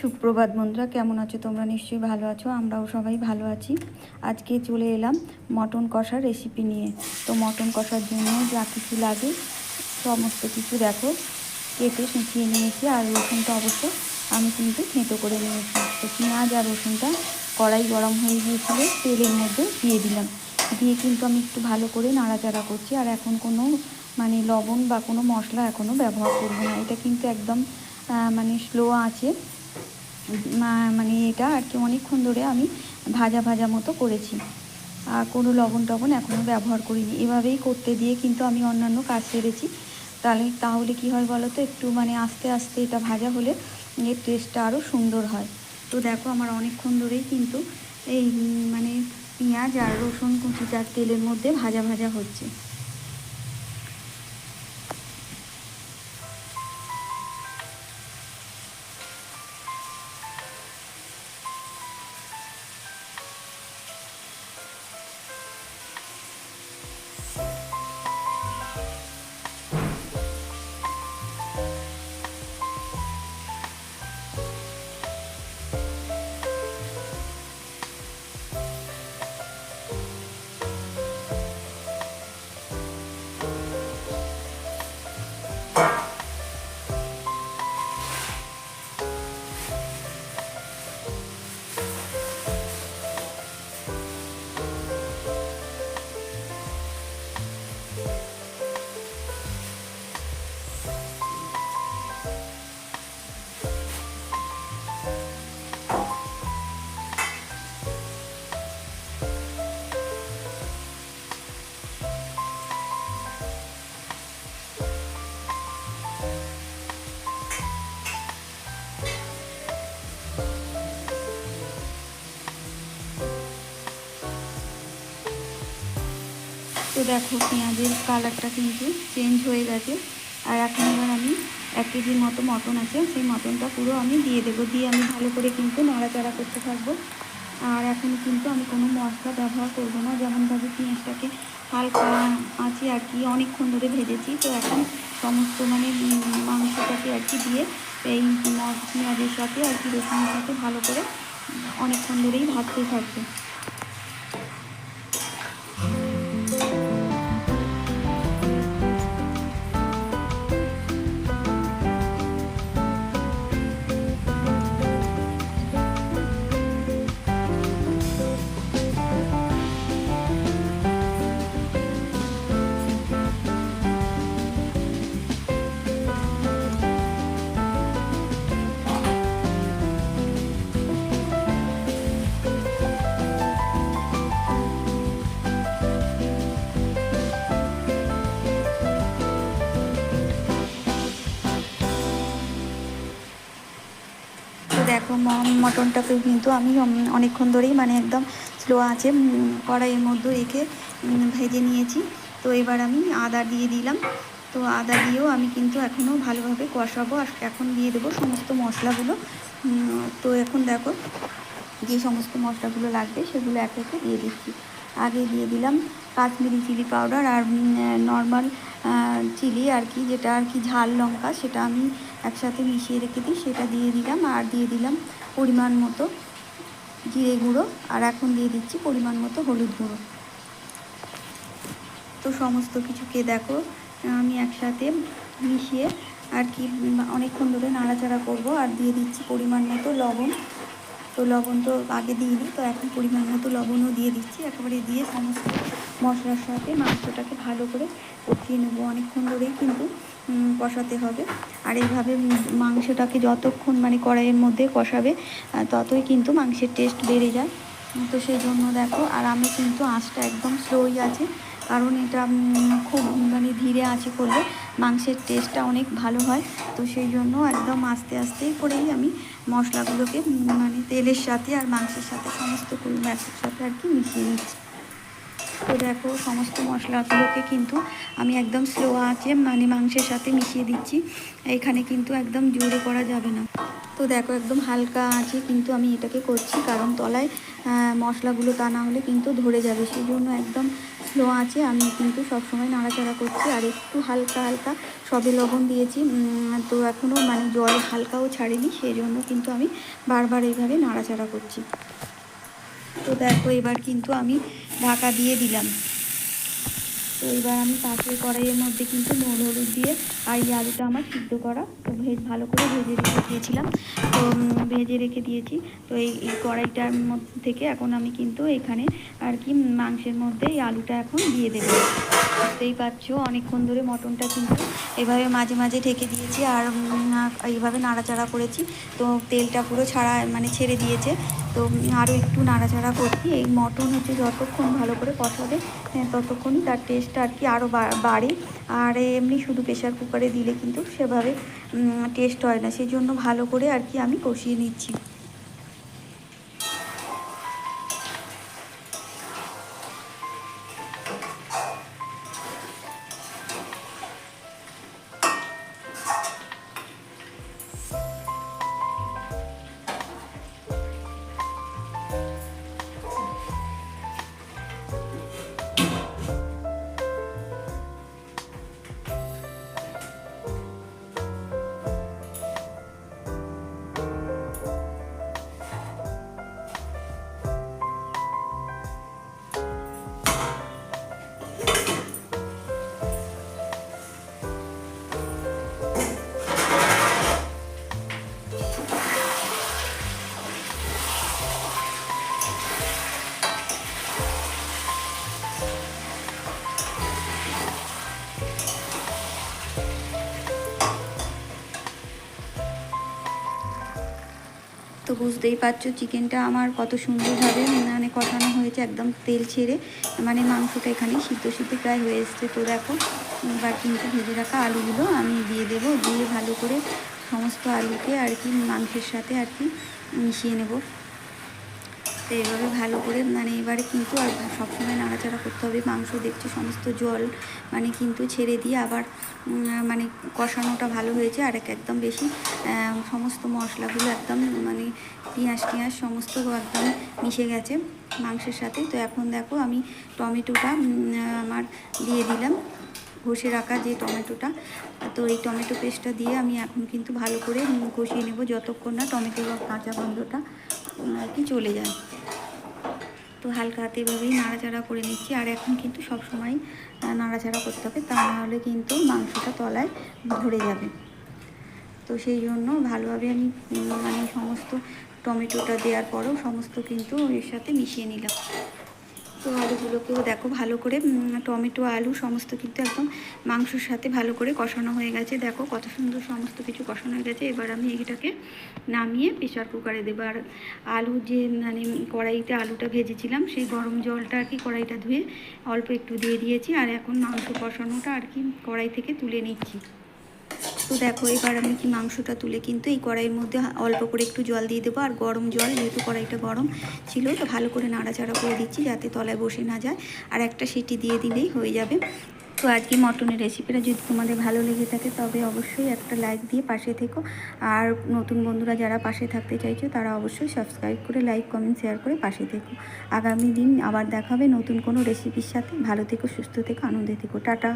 সুপ্রভাত বন্ধুরা, কেমন আছো তোমরা? নিশ্চয়ই ভালো আছো, আমরাও সবাই ভালো আছি। আজকে চলে এলাম মটন কষার রেসিপি নিয়ে। তো মটন কষার জন্য যা কিছু লাগে, সমস্ত কিছু দেখো, কেটে শুকিয়ে নিয়েছি, আর রসুনটা অবশ্য আমি কিন্তু থেঁতো করে নিয়েছি। তো পেঁয়াজ আর রসুনটা কড়াই গরম হয়ে গিয়েছিল, তেলের মধ্যে দিয়ে দিলাম। দিয়ে কিন্তু আমি একটু ভালো করে নাড়াচাড়া করছি, আর এখন কোনো মানে লবণ বা কোনো মশলা এখনও ব্যবহার করব না। এটা কিন্তু একদম মানে স্লো আছে। মানে এটা আর কি অনেকক্ষণ ধরে আমি ভাজা ভাজা মতো করেছি। আর কোনো লবণ টবণ এখনও ব্যবহার করিনি। এভাবেই করতে দিয়ে কিন্তু আমি অন্যান্য কাজ সেরেছি। তাহলে তাহলে কি হয় বলো তো? একটু মানে আস্তে আস্তে এটা ভাজা হলে এর টেস্টটা আরও সুন্দর হয়। তো দেখো, আমার অনেকক্ষণ ধরেই কিন্তু এই মানে পেঁয়াজ আর রসুন কুচিটার তেলের মধ্যে ভাজা ভাজা হচ্ছে। দেখো পেঁয়াজের কালারটা কিন্তু চেঞ্জ হয়ে গেছে। আর এখন এবার আমি এক কেজির মতো মটন আছে, সেই মটনটা পুরো আমি দিয়ে দেবো। দিয়ে আমি ভালো করে কিন্তু নাড়াচাড়া করতে থাকব। আর এখন কিন্তু আমি কোনো মশলা ব্যবহার করব না, যেমনভাবে পেঁয়াজটাকে হালকা আছে আর কি অনেকক্ষণ ধরে ভেজেছি। তো এখন সমস্ত মানে মাংসটাকে আর কি দিয়ে এই ম- পেঁয়াজের সাথে আর কি রসুনের সাথে ভালো করে অনেকক্ষণ ধরেই ভাজতে থাকবে। দেখো মটনটাকে কিন্তু আমি অনেকক্ষণ ধরেই মানে একদম স্লো আছে কড়াইয়ের মধ্যে রেখে ভেজে নিয়েছি। তো এবার আমি আদা দিয়ে দিলাম। তো আদা দিয়েও আমি কিন্তু এখনও ভালোভাবে কষাবো আর এখন দিয়ে দেবো সমস্ত মশলাগুলো। তো এখন দেখো, যে সমস্ত মশলাগুলো লাগবে সেগুলো এক একে দিয়ে দিচ্ছি। আগে দিয়ে দিলাম কাশ্মীরি চিলি পাউডার আর নর্মাল চিলি আর কি, যেটা আর কি ঝাল লঙ্কা, সেটা আমি একসাথে মিশিয়ে রেখে দিই, সেটা দিয়ে দিলাম আর দিয়ে দিলাম পরিমাণ মতো জিরে গুঁড়ো আর এখন দিয়ে দিচ্ছি পরিমাণ মতো হলুদ গুঁড়ো। তো সমস্ত কিছুকে দেখো, আমি একসাথে মিশিয়ে আর কি অনেকক্ষণ ধরে নাড়াচাড়া করব আর দিয়ে দিচ্ছি পরিমাণ মতো লবণ। তো লবণ তো আগে দিইনি, তো এখন পরিমাণ মতো লবণও দিয়ে দিচ্ছি। একেবারে দিয়ে সমস্ত মশলার সাথে মাংসটাকে ভালো করে কষিয়ে নেব। অনেকক্ষণ ধরেই কিন্তু কষাতে হবে। আর এইভাবে মাংসটাকে যতক্ষণ মানে কড়াইয়ের মধ্যে কষাবে ততই কিন্তু মাংসের টেস্ট বেড়ে যায়। তো সেই জন্য দেখো, আর আমি কিন্তু আঁচটা একদম স্লোই আছে, কারণ এটা খুব মানে ধীরে আঁচে করলে মাংসের টেস্টটা অনেক ভালো হয়। তো সেই জন্য একদম আস্তে আস্তে করেই আমি মশলাগুলোকে মানে তেলের সাথে আর মাংসের সাথে সমস্ত সাথে আর কি মিশিয়ে নিচ্ছি। তো দেখো, সমস্ত মশলাগুলোকে কিন্তু আমি একদম স্লো আঁচে মানে মাংসের সাথে মিশিয়ে দিচ্ছি। এখানে কিন্তু একদম জোরে করা যাবে না। তো দেখো, একদম হালকা আছে কিন্তু আমি এটাকে করছি, কারণ তলায় মশলাগুলো তা না হলে কিন্তু ধরে যাবে। সেই জন্য একদম স্লো আছে আমি কিন্তু সবসময় নাড়াচাড়া করছি। আর একটু হালকা হালকা সবে লবণ দিয়েছি। তো এখনও মানে জল হালকাও ছাড়েনি সেই জন্য কিন্তু আমি বারবার এইভাবে নাড়াচাড়া করছি। তো দেখো, এবার কিন্তু আমি ঢাকা দিয়ে দিলাম। তো এবার আমি পাশের কড়াইয়ের মধ্যে কিন্তু নুন, হলুদ দিয়ে আর এই আলুটা আমার সিদ্ধ করা। তো ভেজ, ভালো করে ভেজে রেখে দিয়েছিলাম। তো ভেজে রেখে দিয়েছি। তো এই এই কড়াইটার মধ্যে থেকে এখন আমি কিন্তু এখানে আর কি মাংসের মধ্যে এই আলুটা এখন দিয়ে দেবো। বুঝতেই পারছ অনেকক্ষণ ধরে মটনটা কিন্তু এভাবে মাঝে মাঝে ঢেকে দিয়েছি আর এইভাবে নাড়াচাড়া করেছি। তো তেলটা পুরো ছাড়া মানে ছেড়ে দিয়েছে। তো আরও একটু নাড়াচাড়া করছি। এই মটন হচ্ছে যতক্ষণ ভালো করে কষাবে হ্যাঁ, ততক্ষণই তার টেস্টটা আর কি আরও বাড়ে। আর এমনি শুধু প্রেশার কুকারে দিলে কিন্তু সেভাবে টেস্ট হয় না। সেই জন্য ভালো করে আর কি আমি কষিয়ে নিচ্ছি। তো বুঝতেই পারছ চিকেনটা আমার কত সুন্দরভাবে মানে কষানো হয়েছে, একদম তেল ছেড়ে। মানে মাংসটা এখানে সিদ্ধ সিদ্ধ প্রায় হয়ে এসছে, তো দেখো, এবার কিন্তু ভেজে রাখা আলুগুলো আমি দিয়ে দেব, দিয়ে ভালো করে সমস্ত আলুকে আর কি মাংসের সাথে আর কি মিশিয়ে নেব। তো এইভাবে ভালো করে মানে এবারে কিন্তু আর সবসময় নাড়াচাড়া করতে হবে। মাংস দেখছি সমস্ত জল মানে কিন্তু ছেড়ে দিয়ে আবার মানে কষানোটা ভালো হয়েছে। আর একদম বেশি সমস্ত মশলাগুলো একদম মানে পেঁয়াজ টিয়াজ সমস্ত একদম মিশে গেছে মাংসের সাথে। তো এখন দেখো আমি টমেটোটা আমার দিয়ে দিলাম। ঘষে রাখা যে টমেটোটা, তো এই টমেটো পেস্টটা দিয়ে আমি এখন কিন্তু ভালো করে কষিয়ে নেব যতক্ষণ না টমেটো কাঁচা গন্ধটা আর কি চলে যায়। তো হালকা হাতে এভাবেই নাড়াচাড়া করে নিচ্ছি। আর এখন কিন্তু সব সময় নাড়াচাড়া করতে হবে। তা নাহলে কিন্তু মাংসটা তলায় ধরে যাবে। তো সেই জন্য ভালোভাবে আমি মানে সমস্ত টমেটোটা দেওয়ার পরেও সমস্ত কিন্তু এর সাথে মিশিয়ে নিলাম। তো আলুগুলোকেও দেখো ভালো করে টমেটো, আলু সমস্ত কিন্তু একদম মাংসর সাথে ভালো করে কষানো হয়ে গেছে। দেখো কত সুন্দর সমস্ত কিছু কষানো হয়ে গেছে। এবার আমি এটাকে নামিয়ে প্রেশার কুকারে দেবো। আর আলু যে মানে কড়াইতে আলুটা ভেজেছিলাম, সেই গরম জলটা আর কি কড়াইটা ধুয়ে অল্প একটু দিয়ে দিয়েছি। আর এখন মাংস কষানোটা আর কি কড়াই থেকে তুলে নিচ্ছি। তো দেখো, এবার আমি কি মাংসটা তুলে কিন্তু এই কড়াইয়ের মধ্যে অল্প করে একটু জল দিয়ে দেবো। আর গরম জল, যেহেতু কড়াইটা গরম ছিল, তো ভালো করে নাড়াচাড়া করে দিচ্ছি যাতে তলায় বসে না যায়। আর একটা সিটি দিয়ে দিলেই হয়ে যাবে। তো আজকে মটনের রেসিপিটা যদি তোমাদের ভালো লেগে থাকে, তবে অবশ্যই একটা লাইক দিয়ে পাশে থেকো। আর নতুন বন্ধুরা যারা পাশে থাকতে চাইছো, তারা অবশ্যই সাবস্ক্রাইব করে লাইক কমেন্ট শেয়ার করে পাশে থেকো। আগামী দিন আবার দেখাবে নতুন কোনো রেসিপির সাথে। ভালো থেকো, সুস্থ থেকো, আনন্দে থেকো। টাটা!